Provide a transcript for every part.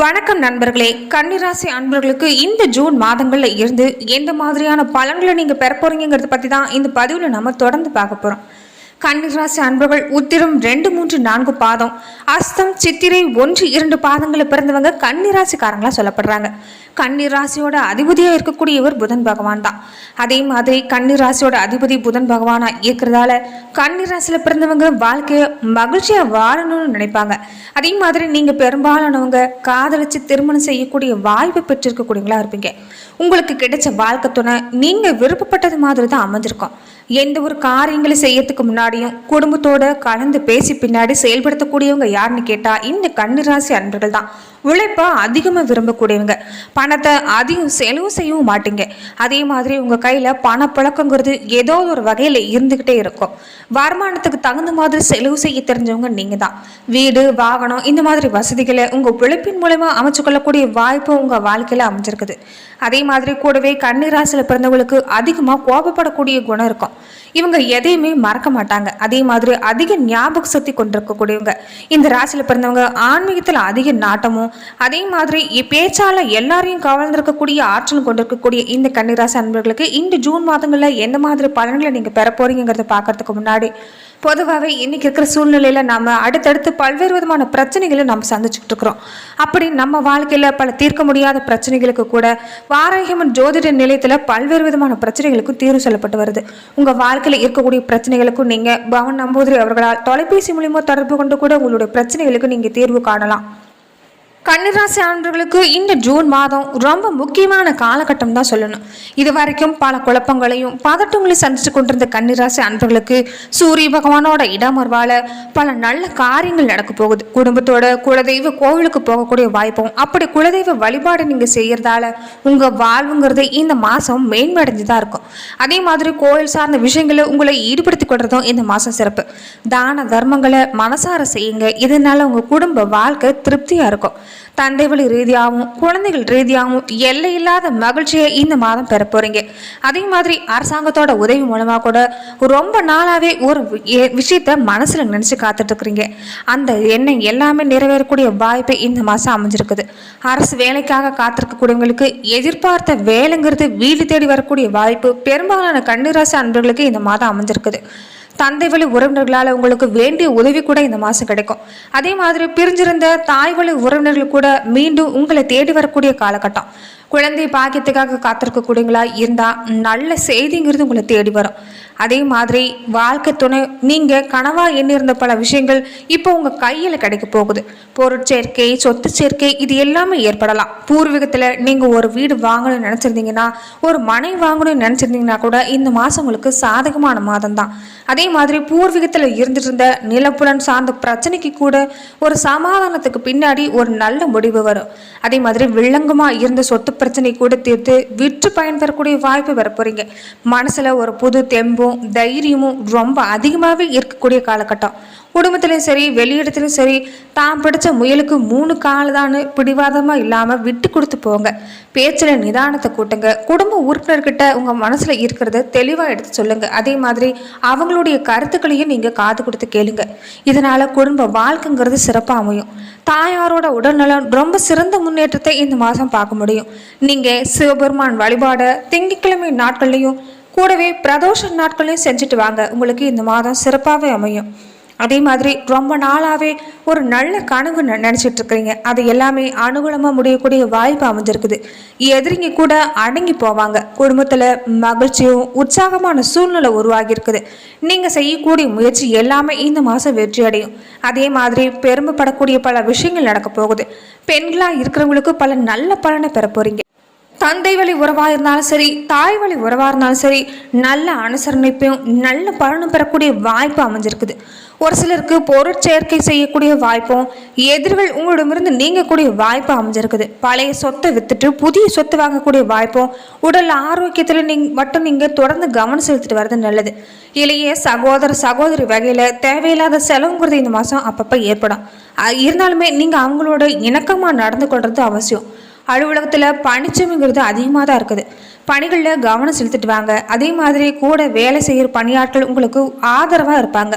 வணக்கம் நண்பர்களே. கன்னிராசி அன்பர்களுக்கு இந்த ஜூன் மாதங்களில் இருந்து எந்த மாதிரியான பலன்களை நீங்கள் பெற போறீங்கிறத பற்றி தான் இந்த பதிவில் நம்ம தொடர்ந்து பார்க்க போகிறோம் கன்னிராசி அன்பர்கள் உத்திரம் ரெண்டு மூன்று நான்கு பாதம். அஸ்தம் சித்திரை ஒன்று இரண்டு பாதங்களை பிறந்தவங்க கன்னிராசிக்காரங்களா சொல்லப்படுறாங்க. கன்னிராசியோட அதிபதியா இருக்கக்கூடியவர் புதன் பகவான் தான் அதே மாதிரி கன்னிராசியோட அதிபதி புதன் பகவானா இருக்கிறதால கன்னிராசியில பிறந்தவங்க வாழ்க்கையை மகிழ்ச்சியா வாழணும்னு நினைப்பாங்க. அதே மாதிரி நீங்க பெரும்பாலானவங்க காதலிச்சு திருமணம் செய்யக்கூடிய வாய்ப்பு பெற்றிருக்கக்கூடியவங்களா இருப்பீங்க. உங்களுக்கு கிடைச்ச வாழ்க்கை துணை நீங்க விருப்பப்பட்டது மாதிரி தான் அமைஞ்சிருக்கும். எந்த ஒரு காரியங்களை செய்யறதுக்கு முன்னாடியும் குடும்பத்தோட கலந்து பேசி பின்னாடி செயல்படுத்தக்கூடியவங்க யாருன்னு கேட்டா இந்த கன்னிராசி அன்பர்கள் தான் உழைப்பை அதிகமாக விரும்பக்கூடியவங்க. பணத்தை அதிகம் செலவு செய்யவும் மாட்டீங்க. அதே மாதிரி உங்கள் கையில் பணப்பழக்கங்கிறது ஏதோ ஒரு வகையில் இருந்துக்கிட்டே இருக்கும். வருமானத்துக்கு தகுந்த மாதிரி செலவு செய்ய தெரிஞ்சவங்க நீங்கள் தான் வீடு வாகனம் இந்த மாதிரி வசதிகளை உங்கள் உழைப்பின் மூலமாக அமைச்சு கொள்ளக்கூடிய வாய்ப்பு உங்கள் வாழ்க்கையில் அமைஞ்சிருக்குது. அதே மாதிரி கூடவே கண்ணீராசியில் பிறந்தவங்களுக்கு அதிகமாக கோபப்படக்கூடிய குணம் இருக்கும். இவங்க எதையுமே மறக்க மாட்டாங்க. அதே மாதிரி அதிக ஞாபக சக்தி கொண்டிருக்கக்கூடியவங்க. இந்த ராசியில் பிறந்தவங்க ஆன்மீகத்தில் அதிக நாட்டமும் அதே மாதிரி பேச்சால் பேச்சால எல்லாரையும் கவர்ந்திருக்கக்கூடிய ஆற்றல் கொண்டிருக்கக்கூடிய இந்த கன்னிராசி அன்பர்களுக்கு இந்த ஜூன் மாதங்களில் எந்த மாதிரி பலன்களை நீங்கள் பெற போறீங்கிறத பார்க்கறதுக்கு முன்னாடி பொதுவாகவே இன்றைக்கி இருக்கிற சூழ்நிலையில் நம்ம அடுத்தடுத்து பல்வேறு விதமான பிரச்சனைகளை நம்ம சந்திச்சுட்டு இருக்கிறோம். அப்படி நம்ம வாழ்க்கையில் பல தீர்க்க முடியாத பிரச்சனைகளுக்கு கூட வாராகியம்மன் ஜோதிட நிலையத்தில் பல்வேறு விதமான பிரச்சனைகளுக்கும் தீர்வு சொல்லப்பட்டு வருது. உங்க வாழ்க்கையில் இருக்கக்கூடிய பிரச்சனைகளுக்கும் நீங்க பவன் நம்பூதிரி அவர்களால் தொலைபேசி மூலியமா தொடர்பு கொண்டு கூட உங்களுடைய பிரச்சனைகளுக்கு நீங்க தீர்வு காணலாம். கன்னிராசி ஆண்களுக்கு இந்த ஜூன் மாதம் ரொம்ப முக்கியமான காலகட்டம் தான் சொல்லணும். இது வரைக்கும் பல குழப்பங்களையும் பதட்டங்களையும் சந்திச்சு கொண்டிருந்த கன்னிராசி அன்பர்களுக்கு சூரிய பகவானோட இடமர்வால பல நல்ல காரியங்கள் நடக்க போகுது. குடும்பத்தோட குலதெய்வ கோவிலுக்கு போகக்கூடிய வாய்ப்பும் அப்படி குலதெய்வ வழிபாடு நீங்க செய்யறதால உங்க வாழ்வுங்கிறது இந்த மாசம் மேன்மடைஞ்சு தான் இருக்கும். அதே மாதிரி கோயில் சார்ந்த விஷயங்களை உங்களை ஈடுபடுத்திக் கொள்றதும் இந்த மாசம் சிறப்பு. தான தர்மங்களை மனசார செய்யுங்க. இதனால உங்க குடும்ப வாழ்க்கை திருப்தியா இருக்கும். தந்தை வழி ரீதியாகவும் குழந்தைகள் ரீதியாகவும் எல்லை இல்லாத மகிழ்ச்சியை இந்த மாதம் பெற போறீங்க அதே மாதிரி அரசாங்கத்தோட உதவி மூலமா கூட ரொம்ப நாளாவே ஒரு விஷயத்த மனசுல நினைச்சு காத்துட்டு இருக்கிறீங்க அந்த எண்ணம் எல்லாமே நிறைவேறக்கூடிய வாய்ப்பு இந்த மாசம் அமைஞ்சிருக்குது. அரசு வேலைக்காக காத்திருக்கக்கூடியவங்களுக்கு எதிர்பார்த்த வேலைங்கிறது வீடு தேடி வரக்கூடிய வாய்ப்பு பெரும்பாலான கண்ணிராசி அன்பர்களுக்கு இந்த மாதம் அமைஞ்சிருக்குது. தந்தை வழி உறவினர்களால் உங்களுக்கு வேண்டிய உதவி கூட இந்த மாதம் கிடைக்கும். அதே மாதிரி பிரிஞ்சிருந்த தாய் வழி உறவினர்கள் கூட மீண்டும் உங்களை தேடி வரக்கூடிய காலகட்டம். குழந்தை பாக்கியத்துக்காக காத்திருக்கக்கூடியவங்களா இருந்தால் நல்ல செய்திங்கிறது உங்களை தேடி வரும். அதே மாதிரி வாழ்க்கை துணை நீங்கள் கனவாக எண்ணிருந்த பல விஷயங்கள் இப்போ உங்கள் கையில் கிடைக்க போகுது. பொருட்சேர்க்கை சொத்து சேர்க்கை இது எல்லாமே ஏற்படலாம். பூர்வீகத்தில் நீங்கள் ஒரு வீடு வாங்கணும்னு நினச்சிருந்தீங்கன்னா ஒரு மனை வாங்கணும்னு நினச்சிருந்தீங்கன்னா கூட இந்த மாதம் உங்களுக்கு சாதகமான மாதம் தான். அதே மாதிரி பூர்வீகத்தில் இருந்துட்டு இருந்த நிலப்புலன் சார்ந்த பிரச்சனைக்கு கூட ஒரு சமாதானத்துக்கு பின்னாடி ஒரு நல்ல முடிவு வரும். அதே மாதிரி வில்லங்கமாக இருந்த சொத்து பிரச்சனை கூட தீர்த்து விற்று பயன் பெறக்கூடிய வாய்ப்பு பெற போறீங்க. மனசுல ஒரு புது தெம்பும் தைரியமும் ரொம்ப அதிகமாகவே இருக்கக்கூடிய காலகட்டம். குடும்பத்திலையும் சரி வெளியிடத்துலையும் சரி தான் பிடிச்ச முயலுக்கு மூணு கால் தான் பிடிவாதமா இல்லாம விட்டு கொடுத்து போங்க. பேச்சில் நிதானத்தை கூட்டுங்க. குடும்ப உறுப்பினர்கிட்ட உங்க மனசுல இருக்கிறத தெளிவா எடுத்து சொல்லுங்க. அதே மாதிரி அவங்களுடைய கருத்துக்களையும் நீங்க காது கொடுத்து கேளுங்க. இதனால குடும்ப வாழ்க்கைங்கிறது சிறப்பாக அமையும். தாயாரோட உடல்நலம் ரொம்ப சிறந்த முன்னேற்றத்தை இந்த மாதம் பார்க்க முடியும். நீங்கள் சிவபெருமான் வழிபாட திங்கட்கிழமை நாட்கள்லையும் கூடவே பிரதோஷ நாட்களையும் செஞ்சுட்டு வாங்க. உங்களுக்கு இந்த மாதம் சிறப்பாகவே அமையும். அதே மாதிரி ரொம்ப நாளாகவே ஒரு நல்ல கனவு நினச்சிட்டு இருக்கிறீங்க அது எல்லாமே அனுகூலமாக முடியக்கூடிய வாய்ப்பு அமைஞ்சிருக்குது. எதிரிங்க கூட அடங்கி போவாங்க. குடும்பத்தில் மகிழ்ச்சியும் உற்சாகமான சூழ்நிலை உருவாகி இருக்குது நீங்கள் செய்யக்கூடிய முயற்சி எல்லாமே இந்த மாதம் வெற்றி அடையும் அதே மாதிரி பெருமைப்படக்கூடிய பல விஷயங்கள் நடக்க போகுது. பெண்களாக இருக்கிறவங்களுக்கு பல நல்ல பலனை பெற போகிறீங்க தந்தை வழி உறவாக இருந்தாலும் சரி தாய் வழி உறவாக இருந்தாலும் சரி நல்ல அனுசரணைப்பையும் நல்ல பலனும் பெறக்கூடிய வாய்ப்பு அமைஞ்சிருக்குது. ஒரு சிலருக்கு பொருட்சேர்க்கை செய்யக்கூடிய வாய்ப்பும் எதிர்கள் உங்களிடமிருந்து நீங்கக்கூடிய வாய்ப்பு அமைஞ்சிருக்குது. பழைய சொத்தை வித்துட்டு புதிய சொத்து வாங்கக்கூடிய வாய்ப்பும் உடல் ஆரோக்கியத்தில் நீங்க மட்டும் நீங்க தொடர்ந்து கவனம் செலுத்திட்டு வர்றது நல்லது. இளைய சகோதர சகோதரி வகையில தேவையில்லாத செலவுங்கிறது இந்த மாதம் அப்பப்போ ஏற்படும். இருந்தாலுமே நீங்க அவங்களோட இணக்கமாக நடந்து கொள்றது அவசியம். அலுவலகத்தில் பணிச்சுமைங்கிறது அதிகமாக தான் இருக்குது. பணிகளில் கவனம் செலுத்திட்டு வாங்க அதே மாதிரி கூட வேலை செய்கிற பணியாட்கள் உங்களுக்கு ஆதரவாக இருப்பாங்க.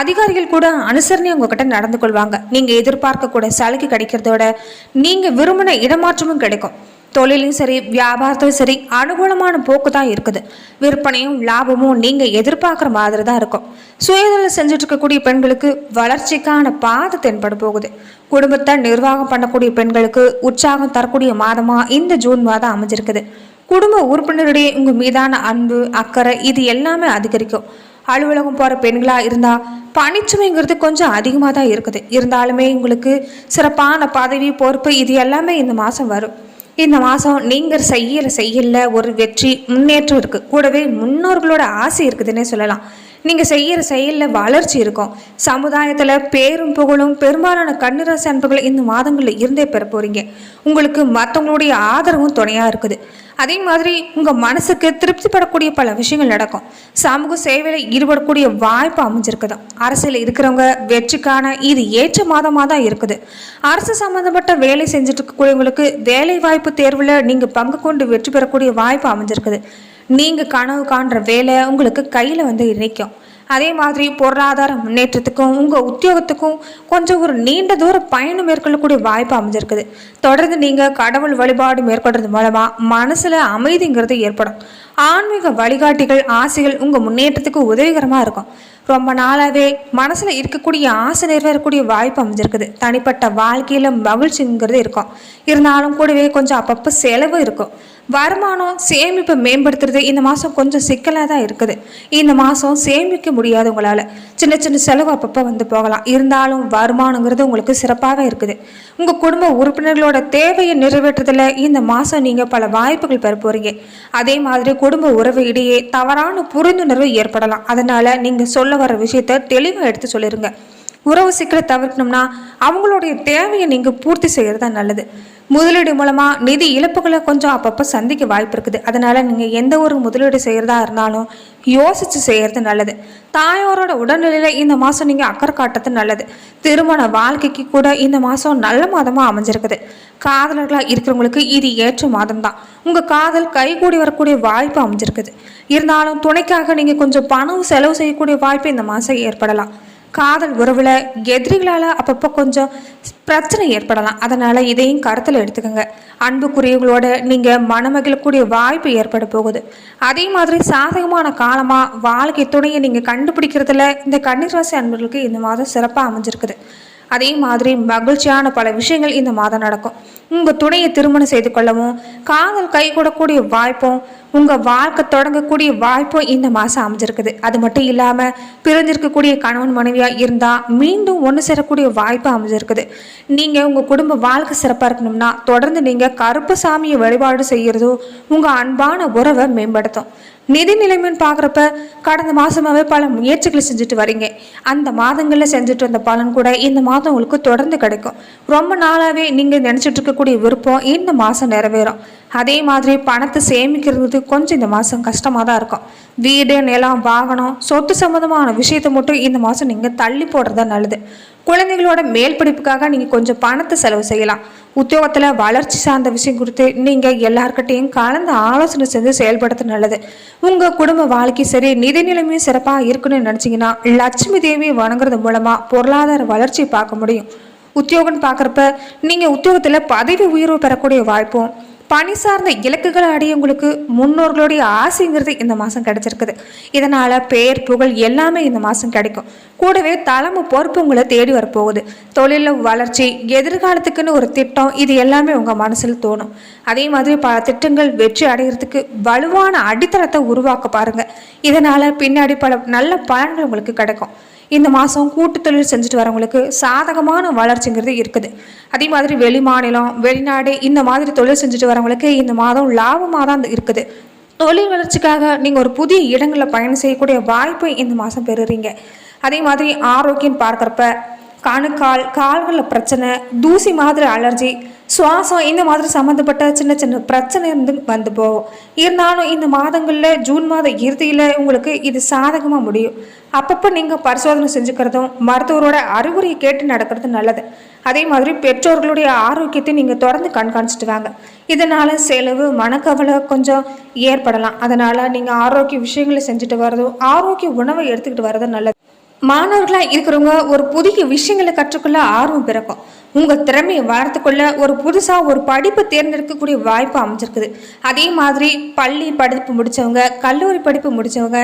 அதிகாரிகள் கூட அனுசரணை உங்ககிட்ட நடந்து கொள்வாங்க. நீங்கள் எதிர்பார்க்கக்கூட சலுகை கிடைக்கிறதோட நீங்கள் விரும்பின இடமாற்றமும் கிடைக்கும். தொழிலும் சரி வியாபாரத்திலும் சரி அனுகூலமான போக்கு தான் இருக்குது. விற்பனையும் லாபமும் நீங்கள் எதிர்பார்க்குற மாதிரி தான் இருக்கும். சுயதொழில் செஞ்சுட்டு இருக்கக்கூடிய பெண்களுக்கு வளர்ச்சிக்கான பாதை தென்பட போகுது. குடும்பத்தை நிர்வாகம் பண்ணக்கூடிய பெண்களுக்கு உற்சாகம் தரக்கூடிய மாதமாக இந்த ஜூன் மாதம் அமைஞ்சிருக்குது. குடும்ப உறுப்பினரிடையே உங்கள் மீதான அன்பு அக்கறை இது எல்லாமே அதிகரிக்கும். அலுவலகம் போகிற பெண்களாக இருந்தால் பணிச்சுமைங்கிறது கொஞ்சம் அதிகமாக தான் இருக்குது. இருந்தாலுமே உங்களுக்கு சிறப்பான பதவி பொறுப்பு இது எல்லாமே இந்த மாதம் வரும். இந்த மாதம் நீங்கள் செய்யல செய்யல ஒரு வெற்றி முன்னேற்றம் இருக்குது கூடவே முன்னோர்களோட ஆசை இருக்குதுன்னே சொல்லலாம். நீங்கள் செய்கிற செயலில் வளர்ச்சி இருக்கும். சமுதாயத்தில் பேரும் புகழும் பெரும்பாலான கண்ணிராசி அன்புகள் இந்த மாதங்களில் இருந்தே பெற போகிறீங்க உங்களுக்கு மற்றவங்களுடைய ஆதரவும் துணையாக இருக்குது. அதே மாதிரி உங்கள் மனசுக்கு திருப்திப்படக்கூடிய பல விஷயங்கள் நடக்கும். சமூக சேவையில் ஈடுபடக்கூடிய வாய்ப்பு அமைஞ்சிருக்குது. அரசியல் இருக்கிறவங்க வெற்றிக்கான இது ஏற்ற மாதமாக தான் இருக்குது. அரசு சம்மந்தப்பட்ட வேலை செஞ்சுட்டு இருக்கக்கூடியவங்களுக்கு வேலை வாய்ப்பு தேர்வில் நீங்கள் பங்கு கொண்டு வெற்றி பெறக்கூடிய வாய்ப்பு அமைஞ்சிருக்குது. நீங்கள் கனவு காண்ற வேலை உங்களுக்கு கையில் வந்து இணைக்கும். அதே மாதிரி பொருளாதார முன்னேற்றத்துக்கும் உங்கள் உத்தியோகத்துக்கும் கொஞ்சம் ஒரு நீண்ட தூர பயணம் மேற்கொள்ளக்கூடிய வாய்ப்பு அமைஞ்சிருக்குது. தொடர்ந்து நீங்கள் கடவுள் வழிபாடு மேற்கொள்றது மூலமாக மனசில் அமைதிங்கிறது ஏற்படும். ஆன்மீக வழிகாட்டிகள் ஆசைகள் உங்கள் முன்னேற்றத்துக்கு உதவிகரமாக இருக்கும். ரொம்ப நாளாகவே மனசில் இருக்கக்கூடிய ஆசை நிறைவேறக்கூடிய வாய்ப்பு அமைஞ்சிருக்குது. தனிப்பட்ட வாழ்க்கையில் மகிழ்ச்சிங்கிறது இருக்கும். இருந்தாலும் கூடவே கொஞ்சம் அப்பப்போ செலவு இருக்கும். வருமானம் சேமிப்பை மேம்படுத்துறது இந்த மாதம் கொஞ்சம் சிக்கலாக தான் இருக்குது. இந்த மாதம் சேமிக்க முடியாது உங்களால் சின்ன சின்ன செலவு அப்பப்போ வந்து போகலாம். இருந்தாலும் வருமானங்கிறது உங்களுக்கு சிறப்பாக இருக்குது. உங்கள் குடும்ப உறுப்பினர்களோட தேவையை நிறைவேற்றுறதுல இந்த மாதம் நீங்கள் பல வாய்ப்புகள் பெற போகிறீங்க அதே மாதிரி குடும்ப உறவு இடையே தவறான புரிந்துணர்வு ஏற்படலாம். அதனால் நீங்கள் சொல்ல வர விஷயத்த தெளிவாக எடுத்து சொல்லிடுங்க உறவு சிக்கலை தவிர்க்கணும்னா அவங்களுடைய தேவையை நீங்கள் பூர்த்தி செய்கிறது தான் நல்லது. முதலீடு மூலமாக நிதி இழப்புகளை கொஞ்சம் அப்பப்போ சந்திக்க வாய்ப்பு இருக்குது. அதனால் நீங்கள் எந்த ஒரு முதலீடு செய்கிறதா இருந்தாலும் யோசித்து செய்கிறது நல்லது. தாயாரோட உடல்நிலையில் இந்த மாதம் நீங்கள் அக்கறை காட்டுறது நல்லது. திருமண வாழ்க்கைக்கு கூட இந்த மாதம் நல்ல மாதமாக அமைஞ்சிருக்குது. காதலர்களாக இருக்கிறவங்களுக்கு இது ஏற்ற மாதம் தான். உங்கள் காதல் கைகூடி வரக்கூடிய வாய்ப்பு அமைஞ்சிருக்குது. இருந்தாலும் துணைக்காக நீங்கள் கொஞ்சம் பணம் செலவு செய்யக்கூடிய வாய்ப்பு இந்த மாதம் ஏற்படலாம். காதல் உறவில் எதிரிகளால் அப்பப்போ கொஞ்சம் பிரச்சனை ஏற்படலாம். அதனால் இதையும் கருத்தில் எடுத்துக்கோங்க. அன்புக்குரியவங்களோட நீங்கள் மனமகிழக்கூடிய வாய்ப்பு ஏற்பட போகுது. அதே மாதிரி சாதகமான காலமாக வாழ்க்கை துணையை நீங்கள் கண்டுபிடிக்கிறதுல இந்த கண்ணீர் ராசி அன்பர்களுக்கு இந்த மாதம் சிறப்பாக அமைஞ்சிருக்குது. அதே மாதிரி மகிழ்ச்சியான பல விஷயங்கள் இந்த மாதம் நடக்கும். உங்கள் துணையை திருமணம் செய்து கொள்ளவும் காதல் கைகூடக்கூடிய வாய்ப்பும் உங்கள் வாழ்க்கை தொடங்கக்கூடிய வாய்ப்பும் இந்த மாதம் அமைஞ்சிருக்குது. அது மட்டும் இல்லாமல் பிரிஞ்சிருக்கக்கூடிய கணவன் மனைவியாக இருந்தால் மீண்டும் ஒன்று சேரக்கூடிய வாய்ப்பு அமைஞ்சிருக்குது. நீங்கள் உங்கள் குடும்ப வாழ்க்கை சிறப்பாக இருக்கணும்னா தொடர்ந்து நீங்கள் கருப்பு சாமியை வழிபாடு செய்கிறதும் உங்கள் அன்பான உறவை மேம்படுத்தும். நிதி நிலைமைன்னு பார்க்குறப்ப கடந்த மாதமாகவே பல முயற்சிகளை செஞ்சுட்டு வரீங்க. அந்த மாதங்களில் செஞ்சுட்டு வந்த பலன் கூட இந்த மாதம் உங்களுக்கு தொடர்ந்து கிடைக்கும். ரொம்ப நாளாகவே நீங்கள் நினச்சிட்டு இருக்கக்கூடிய விருப்பம் இந்த மாதம் நிறைவேறும். அதே மாதிரி பணத்தை சேமிக்கிறது கொஞ்சம் இந்த மாதம் கஷ்டமாக தான் இருக்கும். வீடு நிலம் வாகனம் சொத்து சம்மந்தமான விஷயத்தை மட்டும் இந்த மாதம் நீங்கள் தள்ளி போடுறதா நல்லது. குழந்தைகளோட மேல் படிப்புக்காக நீங்கள் கொஞ்சம் பணத்தை செலவு செய்யலாம். உத்தியோகத்தில் வளர்ச்சி சார்ந்த விஷயம் குறித்து நீங்கள் எல்லார்கிட்டையும் கலந்து ஆலோசனை செஞ்சு செயல்படுத்த நல்லது. உங்கள் குடும்ப வாழ்க்கை சரி நிதி நிலைமையும் சிறப்பாக இருக்குன்னு நினச்சிங்கன்னா லட்சுமி தேவியை வணங்குறது மூலமாக பொருளாதார வளர்ச்சியை பார்க்க முடியும். உத்தியோகம்னு பார்க்குறப்ப நீங்கள் உத்தியோகத்தில் பதவி உயர்வு பெறக்கூடிய வாய்ப்பும் பணி சார்ந்த இலக்குகளை அடையவங்களுக்கு முன்னோர்களுடைய ஆசைங்கிறது இந்த மாதம் கிடைச்சிருக்குது. இதனால் பேர் புகழ் எல்லாமே இந்த மாதம் கிடைக்கும். கூடவே தலைமை பொறுப்பு உங்களை தேடி வரப்போகுது. தொழிலில் வளர்ச்சி எதிர்காலத்துக்குன்னு ஒரு திட்டம் இது எல்லாமே உங்கள் மனசில் தோணும். அதே மாதிரி பல திட்டங்கள் வெற்றி அடைகிறதுக்கு வலுவான அடித்தளத்தை உருவாக்க பாருங்கள் இதனால் பின்னாடி பல நல்ல பலன்கள் உங்களுக்கு கிடைக்கும். இந்த மாதம் கூட்டு தொழில் செஞ்சுட்டு வரவங்களுக்கு சாதகமான வளர்ச்சிங்கிறது இருக்குது. அதே மாதிரி வெளி மாநிலம் வெளிநாடு இந்த மாதிரி தொழில் செஞ்சுட்டு வரவங்களுக்கு இந்த மாதம் லாபமாக தான் இருக்குது. தொழில் வளர்ச்சிக்காக நீங்கள் ஒரு புதிய இடங்களில் பயணம் செய்யக்கூடிய வாய்ப்பு இந்த மாதம் பெறுறீங்க. அதே மாதிரி ஆரோக்கியம் பார்க்குறப்ப கணுக்கால் கால்களில் பிரச்சனை தூசி மாதிரி அலர்ஜி சுவாசம் இந்த மாதிரி சம்மந்தப்பட்ட சின்ன சின்ன பிரச்சனை இருந்து வந்து போகும். இருந்தாலும் இந்த மாதங்களில் ஜூன் மாத இறுதியில் உங்களுக்கு இது சாதகமாக முடியும். அப்பப்போ நீங்கள் பரிசோதனை செஞ்சுக்கிறதும் மருத்துவரோட அறிவுரையை கேட்டு நடக்கிறது நல்லது. அதே மாதிரி பெற்றோர்களுடைய ஆரோக்கியத்தை நீங்கள் தொடர்ந்து கண்காணிச்சிட்டு வாங்க. இதனால் செலவு மனக்கவலை கொஞ்சம் ஏற்படலாம். அதனால் நீங்கள் ஆரோக்கிய விஷயங்களை செஞ்சுட்டு வரதும் ஆரோக்கிய உணவை எடுத்துக்கிட்டு வரதும் நல்லது. மாணவர்களாக இருக்கிறவங்க ஒரு புதிய விஷயங்களை கற்றுக்கொள்ள ஆர்வம் பிறக்கும். உங்கள் திறமையை வளர்த்துக்கொள்ள ஒரு புதுசாக ஒரு படிப்பை தேர்ந்தெடுக்கக்கூடிய வாய்ப்பு அமைஞ்சிருக்குது. அதே மாதிரி பள்ளி படிப்பு முடித்தவங்க கல்லூரி படிப்பு முடித்தவங்க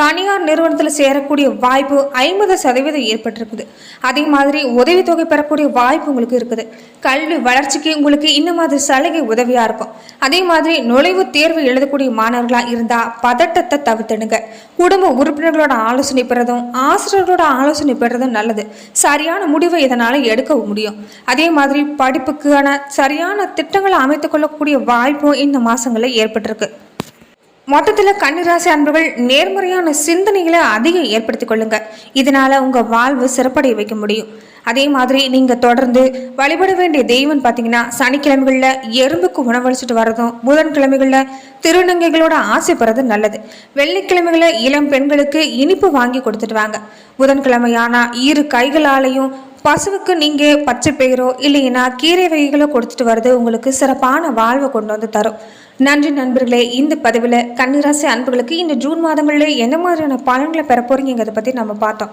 தனியார் நிறுவனத்தில் சேரக்கூடிய வாய்ப்பு ஐம்பது சதவீதம் ஏற்பட்டிருக்குது. அதே மாதிரி உதவித்தொகை பெறக்கூடிய வாய்ப்பு உங்களுக்கு இருக்குது. கல்வி வளர்ச்சிக்கு உங்களுக்கு இந்த மாதிரி சலுகை உதவியாக இருக்கும். அதே மாதிரி நுழைவுத் தேர்வு எழுதக்கூடிய மாணவர்களாக இருந்தால் பதட்டத்தை தவிர்த்துடுங்க. குடும்ப உறுப்பினர்களோட ஆலோசனை பெறதும் ஆசிரியர்களோட ஆலோசனை பெறதும் நல்லது. சரியான முடிவை இதனால் எடுக்க முடியும். அதே மாதிரி படிப்புக்கான சரியான திட்டங்களை அமைத்துக் கொள்ளக்கூடிய வாய்ப்பும் இந்த மாதங்களில் ஏற்பட்டிருக்கு. மொத்தத்தில் கன்னிராசி அன்பர்கள் நேர்மறையான சிந்தனைகளை அதிகம் ஏற்படுத்திக் கொள்ளுங்க. இதனால உங்க வாழ்வு சிறப்படைய வைக்க முடியும். அதே மாதிரி நீங்கள் தொடர்ந்து வழிபட வேண்டிய தெய்வம் பார்த்தீங்கன்னா சனிக்கிழமைகளில் எறும்புக்கு உணவளிச்சுட்டு வர்றதும் புதன்கிழமைகளில் திருநங்கைகளோட ஆசைப்படுறது நல்லது. வெள்ளிக்கிழமைகளில் இளம் பெண்களுக்கு இனிப்பு வாங்கி கொடுத்துட்டு வாங்க. புதன்கிழமையானா இரு கைகளாலையும் பசுவுக்கு நீங்கள் பச்சை பயிரோ இல்லைன்னா கீரை வகைகளோ கொடுத்துட்டு வர்றது உங்களுக்கு சிறப்பான வாழ்வை கொண்டு வந்து தரும். நன்றி நண்பர்களே இந்த பதிவில் கன்னிராசி அன்புகளுக்கு இந்த ஜூன் மாதங்களில் என்ன மாதிரியான பலன்களை பெற போகிறீங்கிறத பற்றி நம்ம பார்த்தோம்.